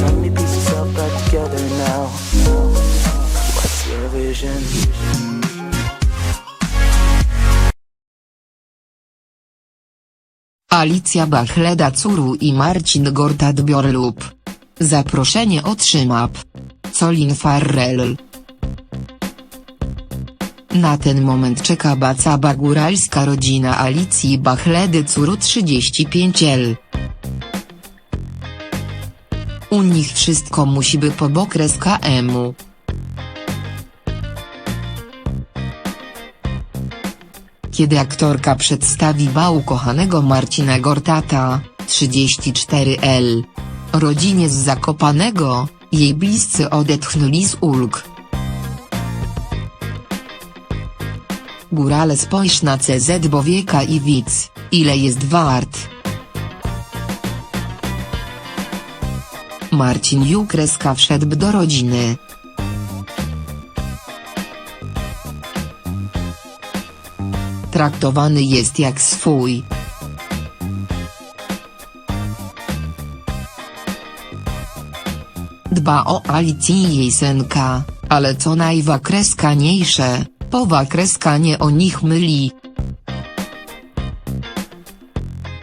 Together now. Alicja Bachleda Curu i Marcin Gortat Biorlub. Zaproszenie otrzyma P. Colin Farrell. Na ten moment czeka Bacaba góralska rodzina Alicji Bachledy Curu 35L. U nich wszystko musi by po bokres KM-u. Kiedy aktorka przedstawiła ukochanego Marcina Gortata, 34L. Rodzinie z Zakopanego, jej bliscy odetchnęli z ulg. Górale spojrz na CZ Bowieka i widz, ile jest wart. Marcin Jukreska wszedł do rodziny. Traktowany jest jak swój. Dba o Alicję i jej synka, ale co najwakreskaniejsze, powakreska o nich myli.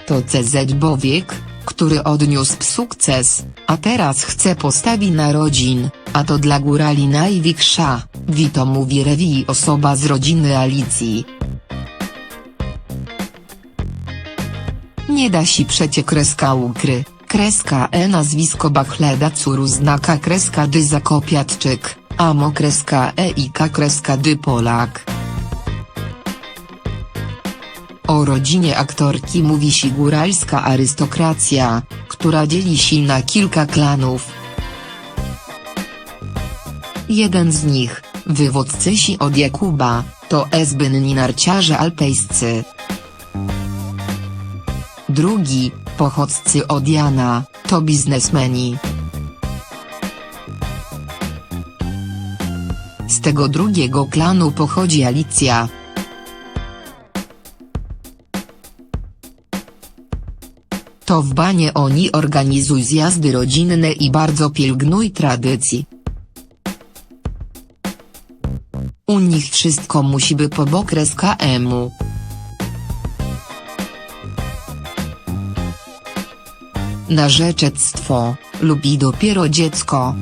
To CZ Bowiek, który odniósł sukces, a teraz chce postawi narodzin, a to dla górali największa, Wito mówi Rewi osoba z rodziny Alicji. Nie da się przecie kreska ukry, kreska e nazwisko Bachleda curu znaka kreska dy Zakopiatczyk, amo kreska e i kreska dy Polak. O rodzinie aktorki mówi się góralska arystokracja, która dzieli się na kilka klanów. Jeden z nich, wywódcy si od Jakuba, to ezbynni narciarze alpejscy. Drugi, pochodcy od Jana, to biznesmeni. Z tego drugiego klanu pochodzi Alicja. To w banie oni organizuj zjazdy rodzinne i bardzo pielgnuj tradycji. U nich wszystko musi by po bokres KM-u. Narzeczectwo, lubi dopiero dziecko.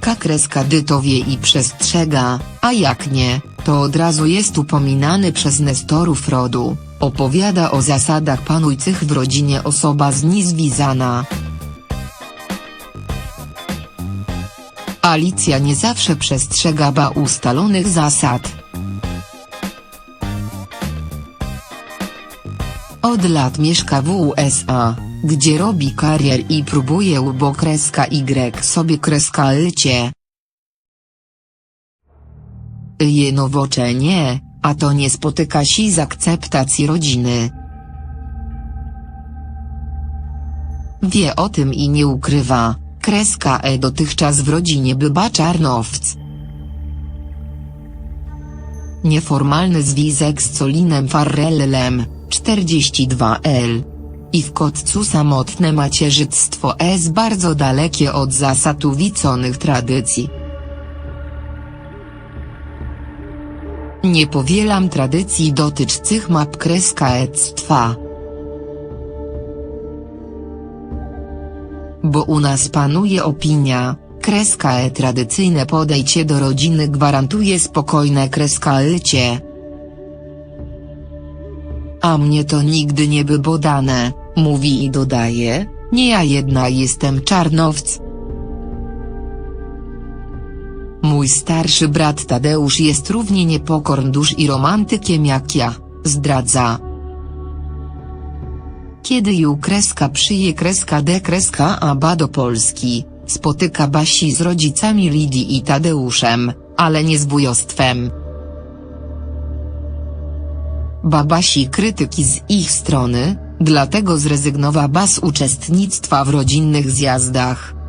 Kakreska dytowie i przestrzega, a jak nie, to od razu jest upominany przez Nestorów rodu, opowiada o zasadach panujących w rodzinie osoba z Nizwizana. Alicja nie zawsze przestrzega ba ustalonych zasad. Od lat mieszka w USA, gdzie robi karier i próbuje ubok kreska Y sobie kreska lcie. Je nowoczenie, a to nie spotyka się z akceptacji rodziny. Wie o tym i nie ukrywa, kreska E dotychczas w rodzinie była czarnowc. Nieformalny związek z Colinem Farrellem, 42L. I w kotcu samotne macierzyctwo jest bardzo dalekie od zasad uwiconych tradycji. Nie powielam tradycji dotyczących map kreska ectwa. Bo u nas panuje opinia, kreska e tradycyjne podejście do rodziny gwarantuje spokojne kreska lcie. A mnie to nigdy nie by bodane, mówi i dodaje, nie ja jedna jestem czarnowc. Mój starszy brat Tadeusz jest równie niepokorn dusz i romantykiem jak ja, zdradza. Kiedy ju kreska przyje kreska D kreska ABA do Polski, spotyka Basi z rodzicami Lidii i Tadeuszem, ale nie z wujostwem. Babasi krytyki z ich strony, dlatego zrezygnowała z uczestnictwa w rodzinnych zjazdach.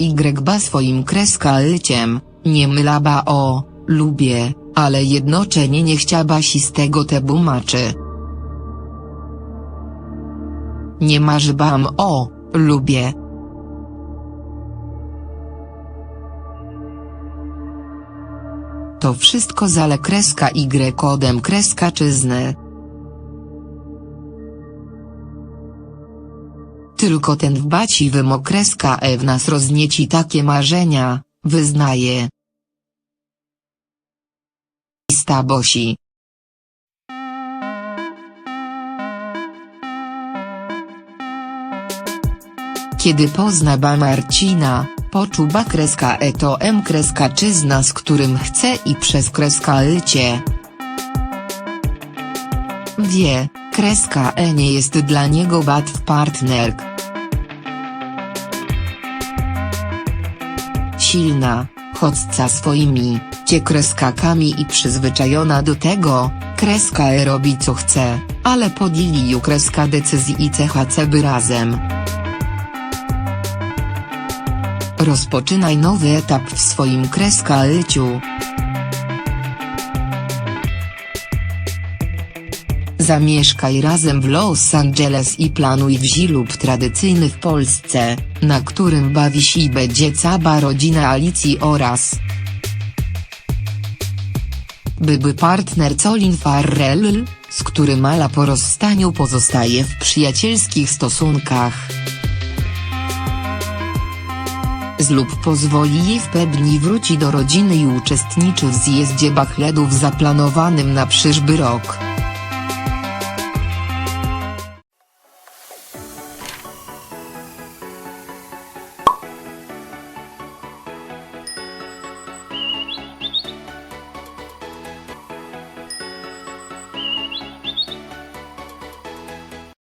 Y ba swoim kreska lyciem, nie mylaba o, lubię, ale jednocześnie nie chciała si z tego te bumaczy. nie marzy bam o, lubię. To wszystko zale kreska Y kodem kreska czyzny. Tylko ten wbaci wymokreska E w nas roznieci takie marzenia, wyznaje. Stabosi. Kiedy pozna ba Marcina, poczuba kreska E to M kreska czyzna z którym chce i przez kreska lycie. Wie, kreska E nie jest dla niego bad partnerk. Silna, chodźca swoimi, cie kreskakami i przyzwyczajona do tego, kreska E robi co chce, ale podjęli ju kreska decyzji i CHC by razem. Rozpoczynaj nowy etap w swoim kreska lyciu. Zamieszkaj razem w Los Angeles i planuj wzi lub tradycyjny w Polsce, na którym bawi się będzie cała rodzina Alicji oraz były partner Colin Farrell, z którym Ala po rozstaniu pozostaje w przyjacielskich stosunkach. Z lub pozwoli jej w pełni wróci do rodziny i uczestniczy w zjeździe Bachledów zaplanowanym na przyszły rok.